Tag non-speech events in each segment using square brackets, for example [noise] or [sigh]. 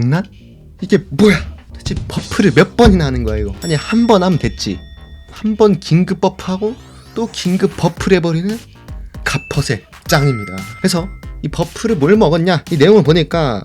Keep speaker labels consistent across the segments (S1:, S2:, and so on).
S1: 장난? 이게 뭐야? 대체 버프를 몇 번이나 하는 거야 이거? 아니 한 번 하면 됐지. 한 번 긴급 버프하고 또 긴급 버프를 해버리는 갑퍼세 짱입니다. 그래서 이 버프를 뭘 먹었냐? 이 내용을 보니까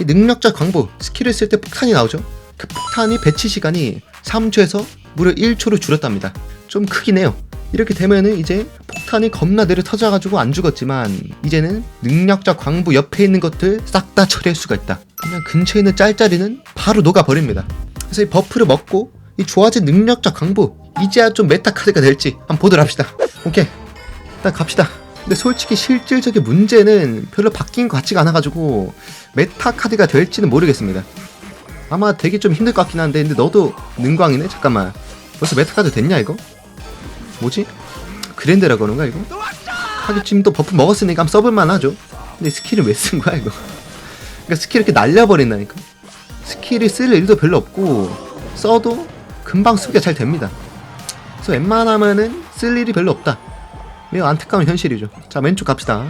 S1: 이 능력자 광부 스킬을 쓸 때 폭탄이 나오죠. 그 폭탄이 배치 시간이 3초에서 무려 1초로 줄었답니다. 좀 크긴 해요. 이렇게 되면은 이제 폭탄이 겁나 내려 터져가지고 안 죽었지만 이제는 능력자 광부 옆에 있는 것들 싹 다 처리할 수가 있다. 그냥 근처에 있는 짤짤이는 바로 녹아버립니다. 그래서 이 버프를 먹고 이 좋아진 능력자 광부 이제야 좀 메타 카드가 될지 한번 보도록 합시다. 오케이 일단 갑시다. 근데 솔직히 실질적인 문제는 별로 바뀐 것 같지가 않아가지고 메타 카드가 될지는 모르겠습니다. 아마 되게 좀 힘들 것 같긴 한데 근데 너도 능광이네? 잠깐만 벌써 메타 카드 됐냐 이거? 뭐지? 그랜드라고 하는 거야 이거? 하긴 지금 또 버프 먹었으니까 한번 써볼만 하죠. 근데 스킬을 왜쓴 거야 이거? 그러니까 스킬 이렇게 날려버린다니까. 스킬을 쓸 일도 별로 없고 써도 금방 쓰기가 잘 됩니다. 그래서 웬만하면은 쓸 일이 별로 없다. 매우 안타까운 현실이죠. 자 왼쪽 갑시다.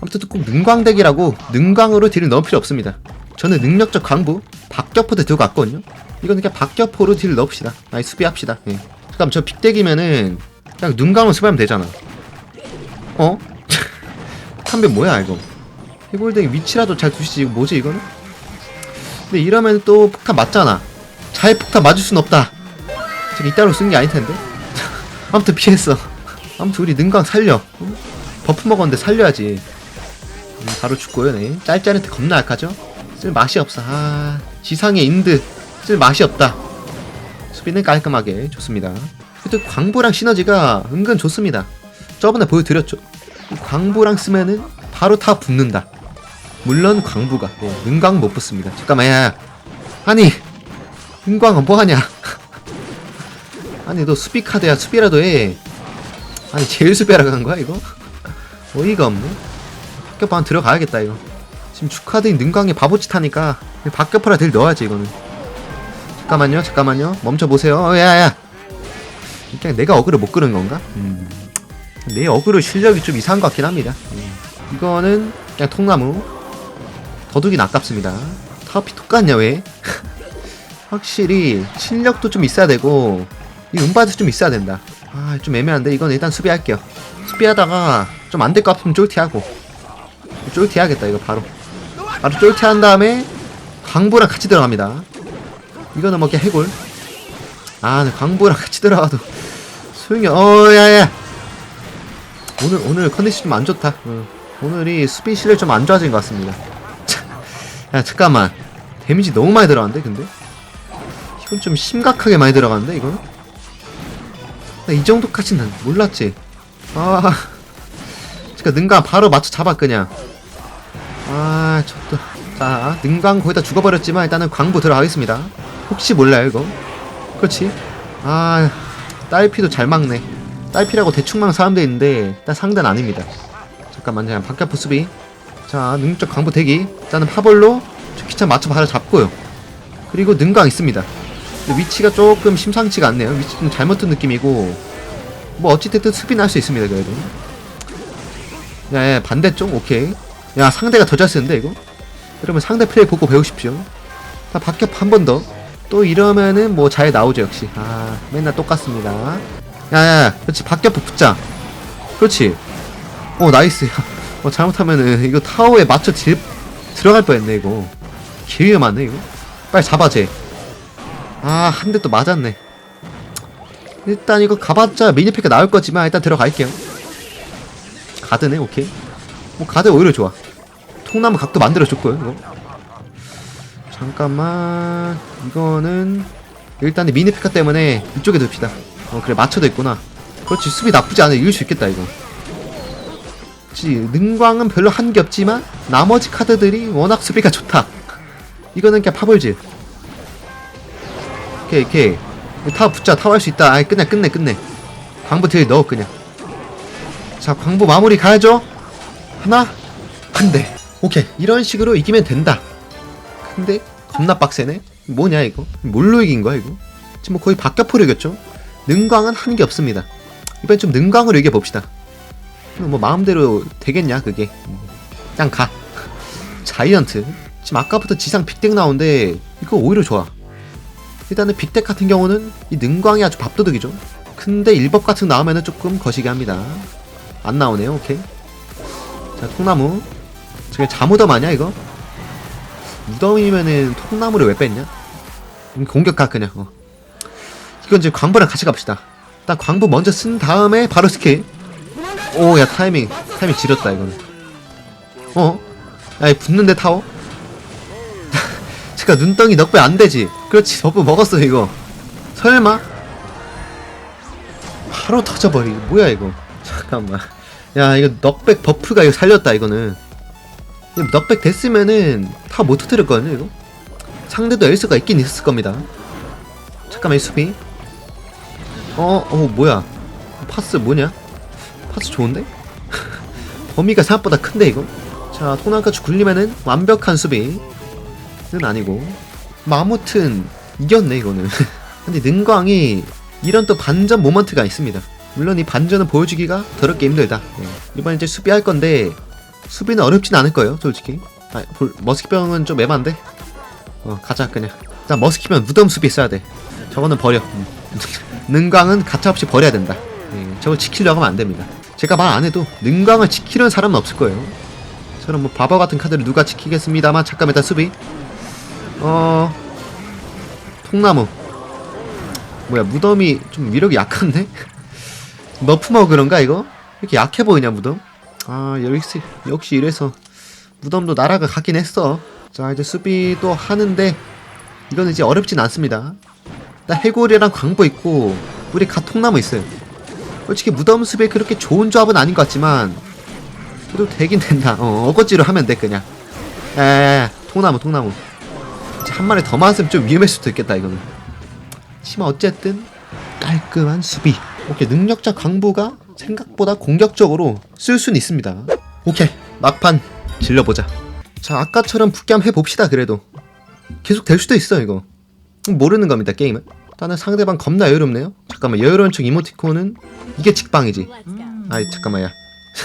S1: 아무튼 꼭 능광덱이라고 능광으로 딜을 넣을 필요 없습니다. 저는 능력적 광부 박격포도 들고 왔거든요. 이거는 그냥 박격포로 딜을 넣읍시다. 아니 수비합시다. 예. 잠깐 저 빅덱이면은 그냥 눈 감으면 수비하면 되잖아. 어? [laughs] 탐배 뭐야 이거? 해골덱이 위치라도 잘 두시지. 뭐지 이거는? 근데 이러면 또 폭탄 맞잖아. 잘 폭탄 맞을 순 없다. 제가 이따로 쓴게 아닐 텐데. [laughs] 아무튼 피했어. [laughs] 아무튼 우리 능강 살려. 어? 버프 먹었는데 살려야지. 음, 바로 죽고요 네. 짤짤한테 겁나 약하죠? 쓸 맛이 없어. 아 지상의 인드 쓸 맛이 없다. 수비는 깔끔하게. 좋습니다 그래도 광부랑 시너지가 은근 좋습니다. 저번에 보여드렸죠. 이 광부랑 쓰면은 바로 다 붙는다. 물론 광부가 네, 은광 못 붙습니다. 잠깐만 야 아니 은광은 뭐하냐? [laughs] 아니 너 수비 카드야. 수비라도 해. 아니 제일 수비하러 간 거야 이거? [laughs] 어이가 없네. 박격판 들어가야겠다 이거. 지금 주카드인 능광이 바보짓 하니까 박격파라 들 넣어야지 이거는. 잠깐만요 잠깐만요. 멈춰 보세요. 어, 야야 그냥 내가 어그를 못 끄는 건가? 음. 내 어그로 실력이 좀 이상한 것 같긴 합니다. 음. 이거는 그냥 통나무. 더둑이 아깝습니다. 타워피 똑같냐 왜? [laughs] 확실히 실력도 좀 있어야 되고 이 음바도 좀 있어야 된다. 아 좀 애매한데 이건 일단 수비할게요. 수비하다가 좀 안 될 것 같으면 쫄티하고. 쫄티해야겠다 이거 바로. 바로 쫄티한 다음에 광부랑 같이 들어갑니다. 이거는 뭐 그냥 해골? 아 근데 광부랑 같이 들어가도 소용이 어 야야. 오늘 오늘 컨디션 좀 안 좋다. 어, 오늘이 수비 실력 좀 안 좋아진 것 같습니다. 차, 야 잠깐만. 데미지 너무 많이 들어간대 근데? 이건 좀 심각하게 많이 들어가는데 이거는? 나 이 정도까지는 몰랐지. 아 그니까 능감 바로 맞춰 잡아 그냥. 아 저도. 자 능강 거의 다 죽어버렸지만 일단은 광부 들어가겠습니다. 혹시 몰라요 이거? 그렇지? 아 딸피도 잘 막네. 딸피라고 대충 막는 사람도 있는데 일단 상대는 아닙니다. 잠깐만 그냥 바깥 수비. 자 능력 광부 대기. 일단은 파벌로 키차 맞춰 바로 잡고요. 그리고 능강 있습니다. 위치가 조금 심상치가 않네요. 위치 좀 잘못 든 느낌이고 뭐 어찌됐든 수비는 할 수 있습니다 그래도. 야 야 반대쪽? 오케이. 야 상대가 더 잘 쓰는데 이거? 여러분 상대 플레이 보고 배우십시오. 다 박격 한번 더 또 이러면은 뭐 잘 나오죠 역시. 아 맨날 똑같습니다. 야야 그렇지. 박격포 붙자. 그렇지. 어 나이스. [laughs] 어 잘못하면은 이거 타워에 맞춰 질, 들어갈 뻔했네 이거. 개 위험하네 이거. 빨리 잡아 쟤아한 대 또 맞았네. 일단 이거 가봤자 미니팩가 나올 거지만 일단 들어갈게요. 가드네 오케이. 뭐 가드 오히려 좋아. 통나무 각도 만들어줬고요 이거 잠깐만. 이거는 일단 미니피카 때문에 이쪽에 둡시다. 어 그래 맞춰져 있구나. 그렇지 수비 나쁘지 않아. 이길 수 있겠다 이거. 그렇지 능광은 별로 한 게 없지만 나머지 카드들이 워낙 수비가 좋다. 이거는 그냥 파벌질 오케이 오케이. 타워 붙자. 타워 할 수 있다. 아이 끝내 끝내 끝내. 광부 딜 넣어 그냥. 자 광부 마무리 가야죠. 하나 한대. 오케이. 이런 식으로 이기면 된다 근데 겁나 빡세네? 뭐냐 이거? 뭘로 이긴 거야 이거? 지금 뭐 거의 박격포로 이겼죠? 능광은 한 게 없습니다. 이번엔 좀 능광으로 이겨봅시다. 뭐 마음대로 되겠냐 그게? 그냥 가. 자이언트. 지금 아까부터 지상 빅덱 나오는데 이거 오히려 좋아. 일단은 빅덱 같은 경우는 이 능광이 아주 밥도둑이죠. 근데 일법 같은 거 나오면은 조금 거시기 합니다. 안 나오네요 오케이. 자 통나무. 저게 자무덤 아니야 이거? 무덤이면은 통나무를 왜 뺐냐? 음, 공격각 그냥 어. 이건 이제 광부랑 같이 갑시다 일단 광부 먼저 쓴 다음에 바로 스킬 오 야 타이밍 타이밍 지렸다 이거는 어? 야이 붙는데 타워? [laughs] 잠깐 눈덩이 넉배 안되지 그렇지 버프 먹었어 이거 설마? 바로 터져버리 뭐야 이거 잠깐만 야 이거 넉백 버프가 이거 살렸다 이거는 이거 넉백 됐으면은 다 못 터뜨렸거든요 이거 상대도 엘스가 있긴 있었을 겁니다. 잠깐만 이 수비. 어, 어 뭐야? 파스 뭐냐? 파스 좋은데? [laughs] 범위가 생각보다 큰데 이거? 자 토난까지 굴리면은 완벽한 수비는 아니고. 뭐 아무튼 이겼네 이거는. [laughs] 근데 능광이 이런 또 반전 모먼트가 있습니다. 물론 이 반전을 보여주기가 더럽게 힘들다. 네. 이번 이제 수비할 건데 수비는 어렵진 않을 거예요 솔직히 아, 볼- 머스키병은 좀 애반데? 어 가자 그냥. 자 머스키병 무덤 수비 써야 돼. 저거는 버려. 음. [laughs] 능광은 가차없이 버려야 된다. 예, 저거 지키려고 하면 안 됩니다. 제가 말 안 해도 능광을 지키려는 사람은 없을 거예요. 저는 뭐 바보 같은 카드를 누가 지키겠습니다만 잠깐 일단 수비. 어 통나무. 뭐야 무덤이 좀 위력이 약한데? [laughs] 너프머 그런가 이거? 이렇게 약해 보이냐 무덤? 아 역시 역시 이래서 무덤도 나라가 가긴 했어. 자 이제 수비도 하는데 이거는 이제 어렵진 않습니다. 일단 해골이랑 광부 있고 우리 가 통나무 있어요. 솔직히 무덤 수비에 그렇게 좋은 조합은 아닌 것 같지만 그래도 되긴 된다. 어 어거지로 하면 돼 그냥. 야야야 통나무 통나무. 한 마리 더 많았으면 좀 위험할 수도 있겠다 이거는. 하지만 어쨌든 깔끔한 수비. 오케이 능력자 광부가 생각보다 공격적으로 쓸 수는 있습니다. 오케이 막판 질러보자. 자 아까처럼 북겸 해봅시다 그래도. 계속 될 수도 있어 이거. 모르는 겁니다 게임은. 일단은 상대방 겁나 여유롭네요. 잠깐만 여유로운 척 이모티콘은 이게 직방이지. 아이 잠깐만 야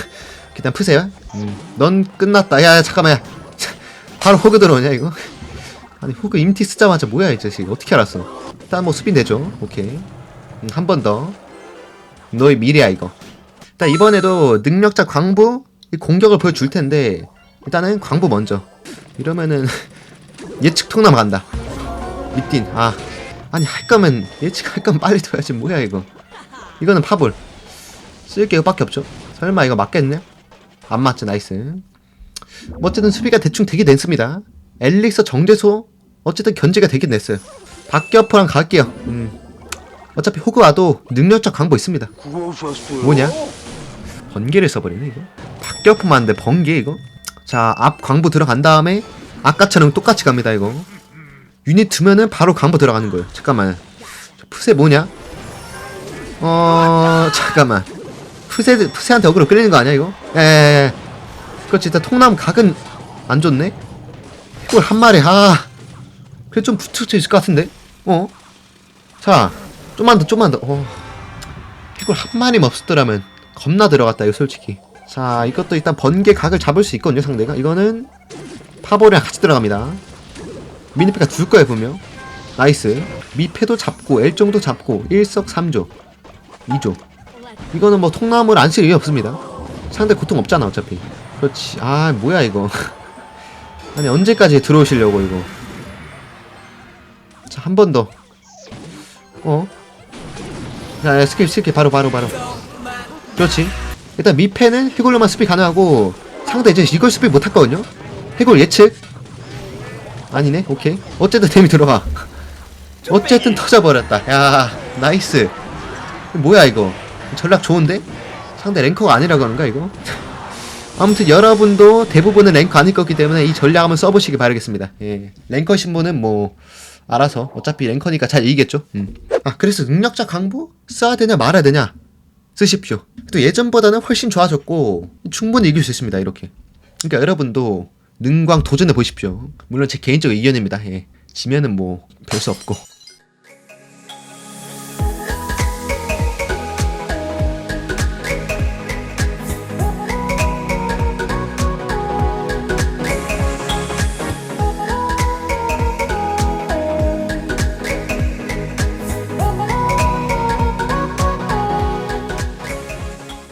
S1: [laughs] 일단 푸세요. 음, 넌 끝났다. 야 야 잠깐만 야 바로 호그 들어오냐 이거? 아니 호그 임티 쓰자마자 뭐야 이 자식. 어떻게 알았어? 일단 뭐 수비 내죠 오케이. 음, 한번 더. 너의 미래야 이거. 일단 이번에도 능력자 광부 이 공격을 보여줄 텐데 일단은 광부 먼저. 이러면은 예측 통남 간다. 밑딘 아. 아니 할 거면 예측할 거면 빨리 둬야지. 뭐야 이거. 이거는 파볼. 쓸 게 이거밖에 없죠. 설마 이거 맞겠네 안 맞죠 나이스. 뭐 어쨌든 수비가 대충 되긴 됐습니다. 엘릭서 정제소 어쨌든 견제가 되긴 됐어요. 박격포랑 갈게요. 음. 어차피 호그 와도 능력적 광고 있습니다. 뭐냐? 번개를 써버리네 이거. 박격포만 한데 번개 이거 자 앞 광부 들어간 다음에 아까처럼 똑같이 갑니다 이거. 유닛 두면은 바로 광부 들어가는 거예요. 잠깐만. 저 푸세 뭐냐? 어 잠깐만. 푸세 푸세한테 어그로 끌리는 거 아니야 이거? 에 그렇지 일단 통나무 각은 안 좋네? 해골 한 마리 아. 그래 좀 붙을 수 있을 것 같은데? 어 자 좀만 더 좀만 더. 어. 해골 한 마리만 없었더라면 겁나 들어갔다 이거 솔직히 자 이것도 일단 번개 각을 잡을 수 있거든요 상대가. 이거는 파볼이랑 같이 들어갑니다. 미니패가 둘 거예요 분명. 나이스. 미패도 잡고 L정도 잡고 일석삼조 2조. 이거는 뭐 통나무를 안쓸 이유 없습니다. 상대 고통 없잖아 어차피. 그렇지. 아 뭐야 이거. [laughs] 아니 언제까지 들어오시려고 이거. 자 한 번 더. 어? 자 야, 스킬 스킬 바로 바로 바로. 그렇지 일단 미패는 해골로만 스피 가능하고 상대 이제 이걸 스피 못했거든요. 해골 예측. 아니네. 오케이. 어쨌든 데미 들어가. 어쨌든 터져버렸다. 야 나이스. 뭐야 이거? 전략 좋은데? 상대 랭커가 아니라 그런가 이거? 아무튼 여러분도 대부분은 랭커 아닐 거기 때문에 이 전략 한번 써보시기 바라겠습니다. 예. 랭커 신 분은 뭐 알아서 어차피 랭커니까 잘 이기겠죠? 음. 아 그래서 능력자 강부? 써야 되냐 말아야 되냐 쓰십시오. 또 예전보다는 훨씬 좋아졌고 충분히 이길 수 있습니다 이렇게. 그러니까 여러분도 능광 도전해 보십시오. 물론 제 개인적 의견입니다. 예. 지면은 뭐 별 수 없고